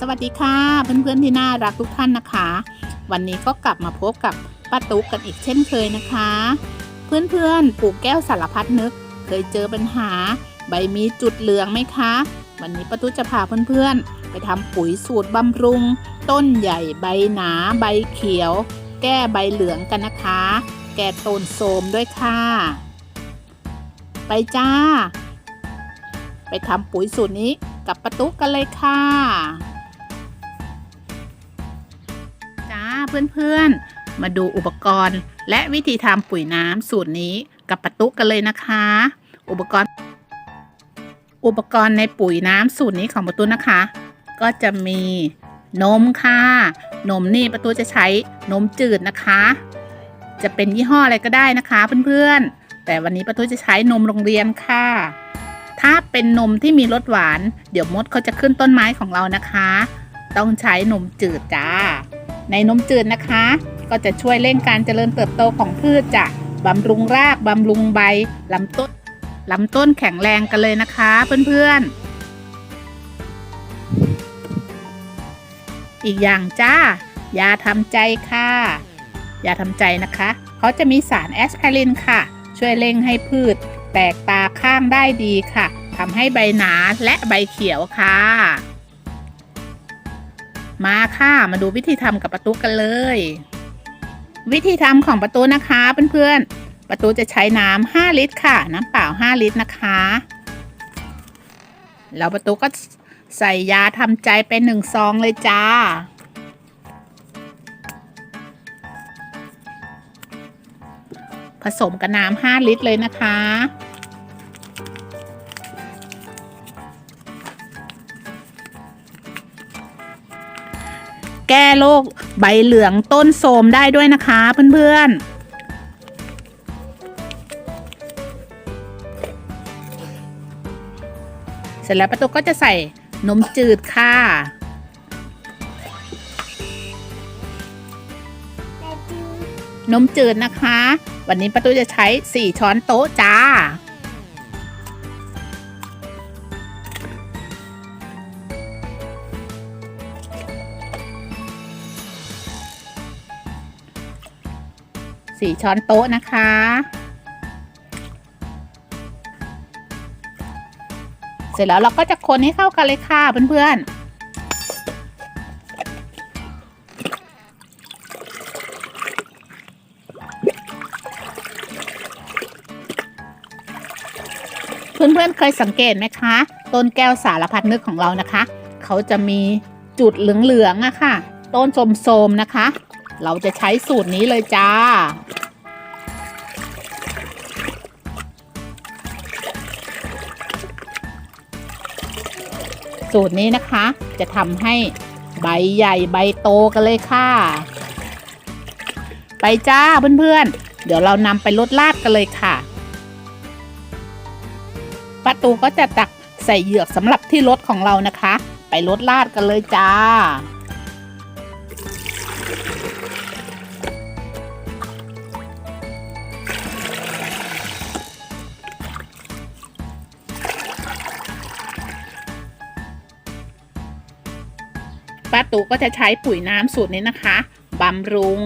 สวัสดีค่ะ เพื่อนๆที่น่ารักทุกท่านนะคะ วันนี้ก็กลับมาพบกับป้าตุ๊กกันอีกเช่นเคยนะคะ เพื่อนๆปลูกแก้วสารพัดนึก เคยเจอปัญหา ใบมีจุดเหลืองไหมคะ วันนี้ป้าตุ๊กจะพาเพื่อนๆ ไปทำปุ๋ยสูตรบำรุง ต้นใหญ่ใบหนา ใบเขียว แก้ใบเหลืองกันนะคะ แก้ต้นโทรมด้วยค่ะ ไปจ้า ไปทำปุ๋ยสูตรนี้กับป้าตุ๊กกันเลยค่ะ เพื่อนๆ มาดูอุปกรณ์ และวิธีทำปุ๋ยน้ำสูตรนี้กับป้าตุ๊กกันเลยนะคะ อุปกรณ์ อุปกรณ์ในปุ๋ยน้ำสูตรนี้ของป้าตุ๊กนะคะ ก็จะมีนมค่ะ นมนี่ป้าตุ๊กจะใช้นมจืดนะคะ จะเป็นยี่ห้ออะไรก็ได้นะคะเพื่อนๆ แต่วันนี้ป้าตุ๊กจะใช้นมโรงเรียนค่ะ ถ้าเป็นนมที่มีรสหวาน เดี๋ยวมดเขาจะขึ้นต้นไม้ของเรานะคะ ต้องใช้นมจืดจ้า ในนมจืดนะคะ ก็จะช่วยเร่งการเจริญเติบโตของพืชจะบำรุงรากบำรุงใบลำต้นลำต้นแข็งแรงกันเลยนะคะ เพื่อนๆ อีกอย่างจ้ายาทำใจค่ะยาทำใจนะคะเขาจะมีสารแอสไพรินค่ะ ช่วยเร่งให้พืช แตกตาข้างได้ดีค่ะทำให้ใบหนาและใบเขียวค่ะ มาค่ะมาดูวิธีทำกับประตูกันเลย วิธีทำของประตูนะคะเพื่อนๆประตูจะใช้น้ำ5ลิตรค่ะ น้ำเปล่า 5 ลิตรนะคะแล้วประตูก็ใส่ยาทำใจไปหนึ่งซองเลยจ้าผสมกับน้ำ5ลิตรเลยนะคะ แก้โรคใบเหลืองต้นโทรมได้ด้วยนะคะเพื่อนๆเสร็จแล้วประตูก็จะใส่นมจืดค่ะ นมจืดนะคะ วันนี้ประตูจะใช้ 4 ช้อนโต๊ะจ้า สี่ช้อนโต๊ะนะคะ เสร็จแล้วเราก็จะคนให้เข้ากันเลยค่ะเพื่อนๆเพื่อนๆ เคยสังเกตไหมคะ ต้นแก้วสารพัดนึกของเรานะคะ เขาจะมีจุดเหลืองๆอะค่ะ ต้นโสมๆนะคะ เราจะใช้สูตรนี้เลยจ้า สูตรนี้นะคะ จะทำให้ใบใหญ่ใบโตกันเลยค่ะ ไปจ้าเพื่อนๆ เดี๋ยวเรานำไปลดลาดกันเลยค่ะประตูก็จะตักใส่เหยือกสำหรับที่รถของเรานะคะ ไปลดลาดกันเลยจ้า ป้าตูก็จะใช้ปุ๋ยน้ำสูตรนี้นะคะบำรุง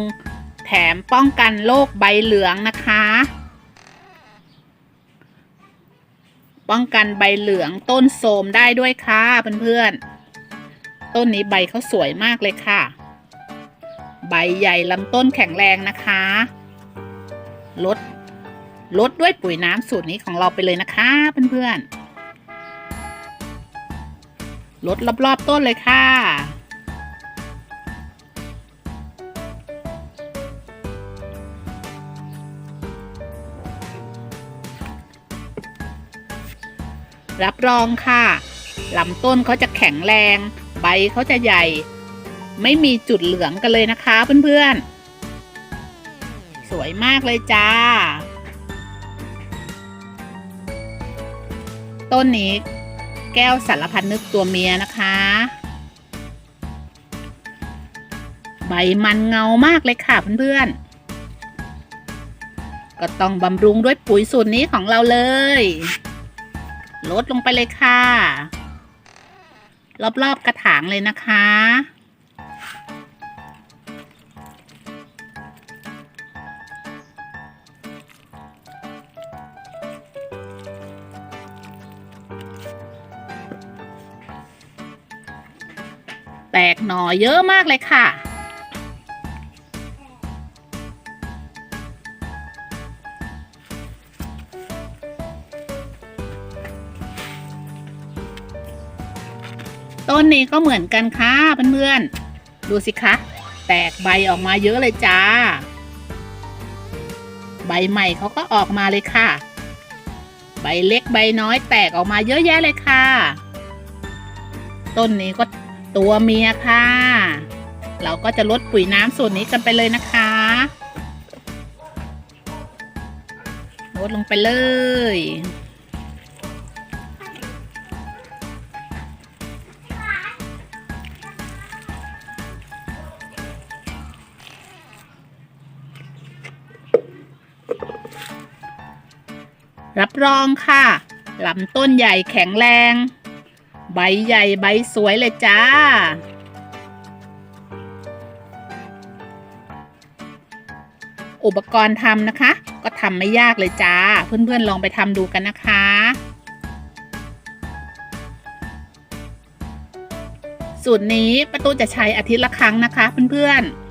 แถมป้องกันโรคใบเหลืองนะคะ ป้องกันใบเหลืองต้นโทมได้ด้วยค่ะเพื่อนๆ ต้นนี้ใบเขาสวยมากเลยค่ะ ใบใหญ่ลำต้นแข็งแรงนะคะลดลดด้วยปุ๋ยน้ำสูตรนี้ของเราไปเลยนะคะเพื่อนๆลดรอบๆต้นเลยค่ะ รับรองค่ะลำต้นเขาจะแข็งแรง ใบเขาจะใหญ่ ไม่มีจุดเหลืองกันเลยนะคะเพื่อนๆ สวยมากเลยจ้า ต้นนี้แก้วสารพันนึกตัวเมียนะคะ ใบมันเงามากเลยค่ะเพื่อนๆ ก็ต้องบำรุงด้วยปุ๋ยสูตรนี้ของเราเลย ลดลงไปเลยค่ะ รอบๆกระถางเลยนะคะ แตกหน่อเยอะมากเลยค่ะ ต้นนี้ก็เหมือนกันค่ะเพื่อนๆดูสิคะ แตกใบออกมาเยอะเลยจ้า ใบใหม่เขาก็ออกมาเลยค่ะ ใบเล็กใบน้อยแตกออกมาเยอะแยะเลยค่ะ ต้นนี้ก็ตัวเมียค่ะ เราก็จะลดปุ๋ยน้ำส่วนนี้กันไปเลยนะคะลดลงไปเลย รับรองค่ะลำต้นใหญ่แข็งแรง ใบใหญ่ใบสวยเลยจ้า อุปกรณ์ทำนะคะ ก็ทำไม่ยากเลยจ้า เพื่อนๆลองไปทำดูกันนะคะ สูตรนี้ประตูจะใช้อาทิตย์ละครั้งนะคะเพื่อนๆ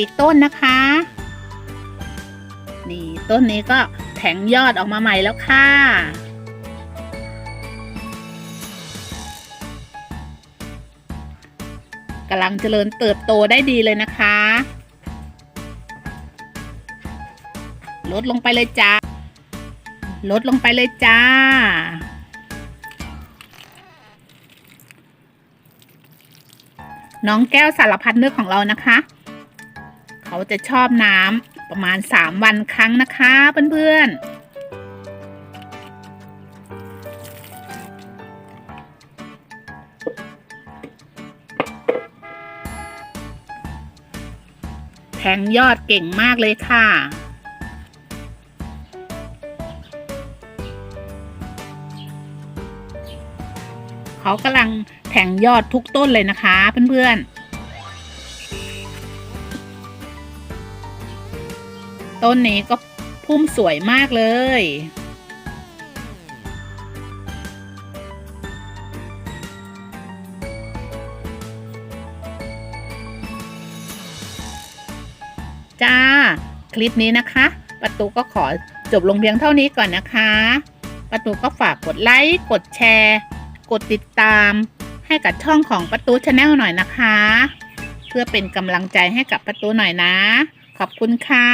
อีกต้นนะคะ นี่ต้นนี้ก็แทงยอดออกมาใหม่แล้วค่ะ กำลังเจริญเติบโตได้ดีเลยนะคะ ลดลงไปเลยจ้า ลดลงไปเลยจ้าน้องแก้วสารพัดนึกของเรานะคะ เขาจะชอบน้ำประมาณ 3 วันครั้งนะคะเพื่อนๆแทงยอดเก่งมากเลยค่ะ เขากำลังแทงยอดทุกต้นเลยนะคะเพื่อนๆ ต้นนี้ก็พุ่มสวยมากเลย จ้า คลิปนี้นะคะ ประตูก็ขอจบลงเพียงเท่านี้ก่อนนะคะ ประตูก็ฝากกดไลค์กดแชร์ กดติดตาม ให้กับช่องของประตูชาแนลหน่อยนะคะ เพื่อเป็นกำลังใจให้กับประตูหน่อยนะ ขอบคุณค่ะ